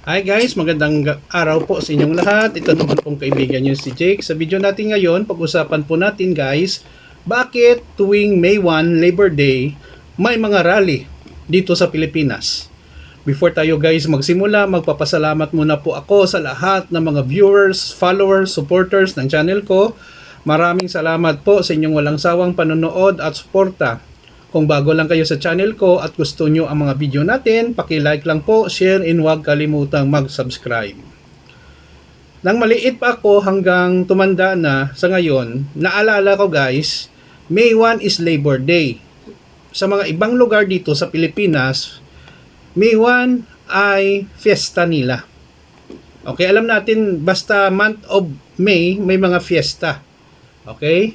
Hi guys, magandang ga- araw po sa inyong lahat. Ito naman pong kaibigan nyo si Jake. Sa video natin ngayon, pag-usapan po natin guys, bakit tuwing May 1, Labor Day, may mga rally dito sa Pilipinas. Before tayo guys magsimula, magpapasalamat muna po ako sa lahat ng mga viewers, followers, supporters ng channel ko. Maraming salamat po sa inyong walang sawang panonood at suporta. Kung bago lang kayo sa channel ko at gusto nyo ang mga video natin, paki-like lang po, share, and huwag kalimutang mag-subscribe. Nang maliit pa ako hanggang tumanda na sa ngayon, naalala ko guys, May 1 is Labor Day. Sa mga ibang lugar dito sa Pilipinas, May 1 ay fiesta nila. Okay, alam natin basta month of May may mga fiesta. Okay?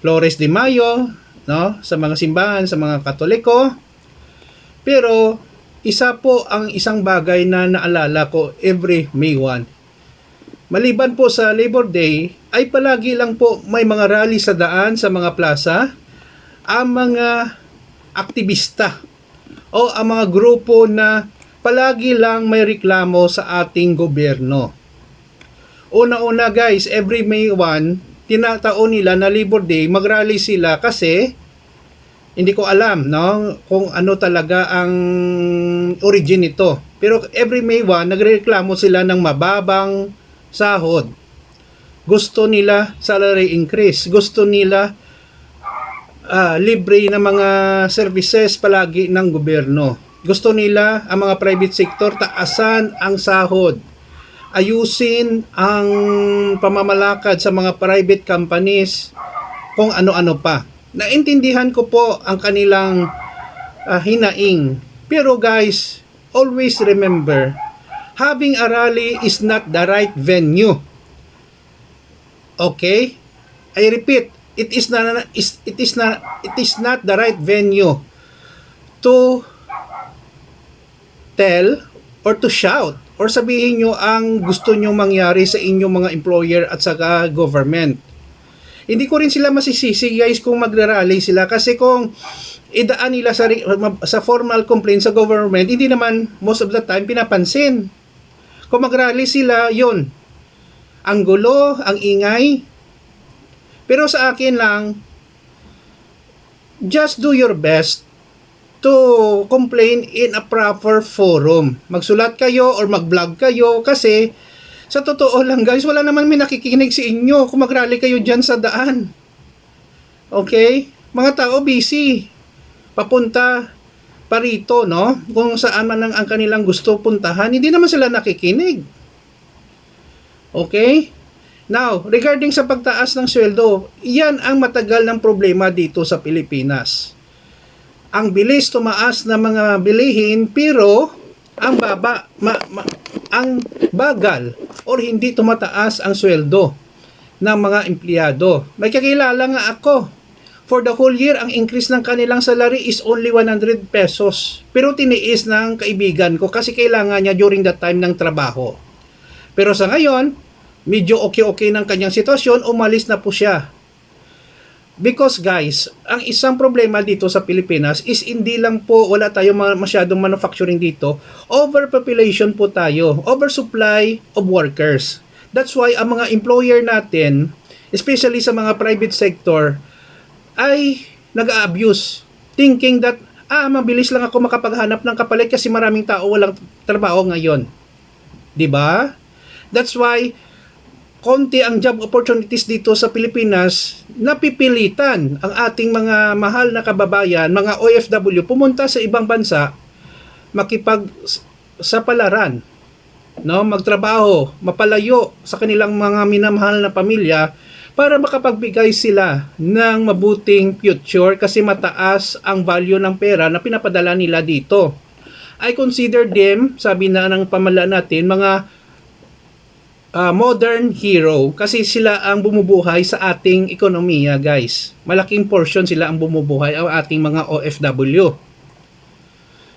Flores de Mayo, no? Sa mga simbahan, sa mga Katoliko. Pero isa po ang isang bagay na naalala ko every May 1. Maliban po sa Labor Day, ay palagi lang po may mga rally sa daan sa mga plaza ang mga aktivista o ang mga grupo na palagi lang may reklamo sa ating gobyerno. Una-una guys, every May 1, tinataon nila na Labor Day, mag-rally sila kasi hindi ko alam no kung ano talaga ang origin nito. Pero every May 1, nagrereklamo sila ng mababang sahod. Gusto nila salary increase. Gusto nila ah, libre na mga services palagi ng gobyerno. Gusto nila ang mga private sector taasan ang sahod. Ayusin ang pamamalakad sa mga private companies kung ano-ano pa. Naintindihan ko po ang kanilang ah, hinaing. Pero guys, always remember, having a rally is not the right venue. Okay? I repeat, it is not it is not it is not the right venue to tell or to shout or sabihin nyo ang gusto nyo mangyari sa inyong mga employer at saka government. Hindi ko rin sila masisisi guys kung magrarally sila kasi kung idaan nila sa, sa formal complaint sa government, hindi naman most of the time pinapansin. Kung magrally sila, yon Ang gulo, ang ingay. Pero sa akin lang, just do your best to complain in a proper forum. Magsulat kayo or mag-vlog kayo kasi sa totoo lang guys, wala naman may nakikinig sa inyo kung magrally kayo dyan sa daan. Okay? Mga tao busy. Papunta pa rito, no? Kung saan man ang, ang kanilang gusto puntahan, hindi naman sila nakikinig. Okay? Now, regarding sa pagtaas ng sweldo, yan ang matagal ng problema dito sa Pilipinas. Ang bilis tumaas ng mga bilihin pero ang baba, ma- ma- ang bagal or hindi tumataas ang sweldo ng mga empleyado. May kakilala nga ako. For the whole year, ang increase ng kanilang salary is only 100 pesos. Pero tiniis ng kaibigan ko kasi kailangan niya during that time ng trabaho. Pero sa ngayon, medyo okay-okay ng kanyang sitwasyon, umalis na po siya. Because guys, ang isang problema dito sa Pilipinas is hindi lang po wala tayo ma- masyadong manufacturing dito, overpopulation po tayo, oversupply of workers. That's why ang mga employer natin, especially sa mga private sector, ay nag-abuse thinking that ah mabilis lang ako makapaghanap ng kapalit kasi maraming tao walang trabaho ngayon. 'Di ba? That's why konti ang job opportunities dito sa Pilipinas, napipilitan ang ating mga mahal na kababayan, mga OFW, pumunta sa ibang bansa, makipag sa palaran, no, magtrabaho, mapalayo sa kanilang mga minamahal na pamilya para makapagbigay sila ng mabuting future kasi mataas ang value ng pera na pinapadala nila dito. I consider them, sabi na ng pamalaan natin, mga uh, modern hero kasi sila ang bumubuhay sa ating ekonomiya guys. Malaking portion sila ang bumubuhay ang ating mga OFW.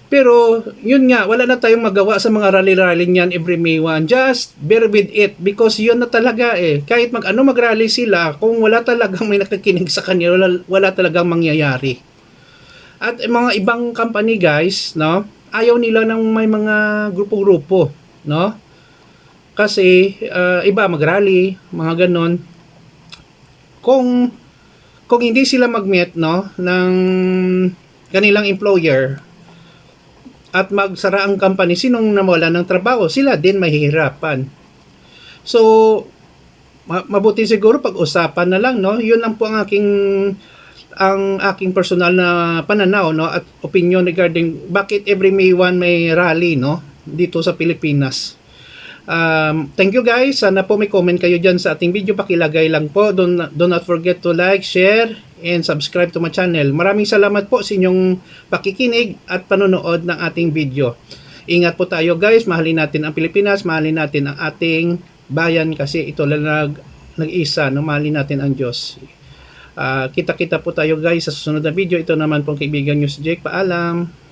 Pero yun nga, wala na tayong magawa sa mga rally-rally niyan every May 1. Just bear with it because yun na talaga eh. Kahit mag ano mag-rally sila, kung wala talagang may nakikinig sa kanila, wala, wala talagang mangyayari. At yung mga ibang company guys, no, ayaw nila ng may mga grupo-grupo, no? Kasi ah, iba mag-rally, mga ganon. Kung kung hindi sila mag-meet no ng kanilang employer at magsara ang company, sinong nawala ng trabaho? Sila din mahihirapan. So, ma- mabuti siguro pag-usapan na lang, no? Yun lang po ang aking ang aking personal na pananaw no at opinion regarding bakit every May 1 may rally no dito sa Pilipinas. Um, thank you guys. Sana po may comment kayo dyan sa ating video. Pakilagay lang po. Don't, do not forget to like, share, and subscribe to my channel. Maraming salamat po sa inyong pakikinig at panonood ng ating video. Ingat po tayo guys. Mahalin natin ang Pilipinas. Mahalin natin ang ating bayan kasi ito lang nag, nag-isa. No? Mahalin natin ang Diyos. Ah, kita-kita po tayo guys sa susunod na video. Ito naman pong kaibigan nyo si Jake. Paalam.